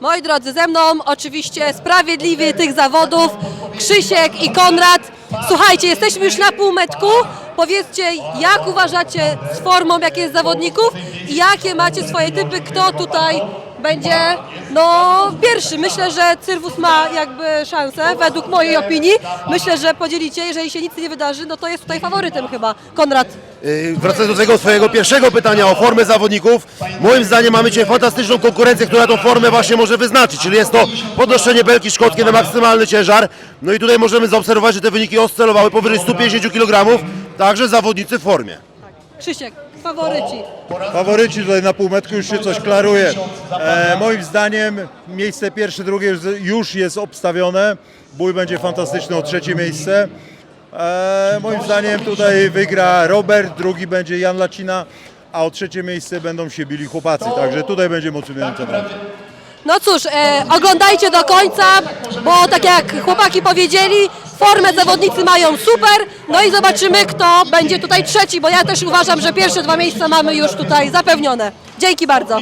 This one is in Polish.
Moi drodzy, ze mną oczywiście sprawiedliwy tych zawodów Krzysiek i Konrad. Słuchajcie, jesteśmy już na półmetku. Powiedzcie, jak uważacie z formą, jakie jest zawodników i jakie macie swoje typy, kto tutaj będzie no pierwszy. Myślę, że Cyrwus ma jakby szansę, według mojej opinii. Myślę, że podzielicie, jeżeli się nic nie wydarzy, no to jest tutaj faworytem chyba. Konrad. Yy, Wracając do tego swojego pierwszego pytania o formę zawodników, moim zdaniem mamy dzisiaj fantastyczną konkurencję, która tą formę właśnie może wyznaczyć, czyli jest to podnoszenie belki szkockiej na maksymalny ciężar. No i tutaj możemy zaobserwować, że te wyniki oscylowały powyżej 150 kg, także zawodnicy w formie. Krzysiek, faworyci. Faworyci tutaj na półmetku już się coś klaruje. E, moim zdaniem miejsce pierwsze, drugie już- już jest obstawione. Bój będzie fantastyczny o trzecie miejsce. E, moim zdaniem tutaj wygra Robert, drugi będzie Jan Lacina, a o trzecie miejsce będą się bili chłopacy. Także tutaj będzie emocjonująca walka. No cóż, e, oglądajcie do końca, bo tak jak chłopaki powiedzieli, formę zawodnicy mają super, no i zobaczymy kto będzie tutaj trzeci, bo ja też uważam, że pierwsze dwa miejsca mamy już tutaj zapewnione. Dzięki bardzo.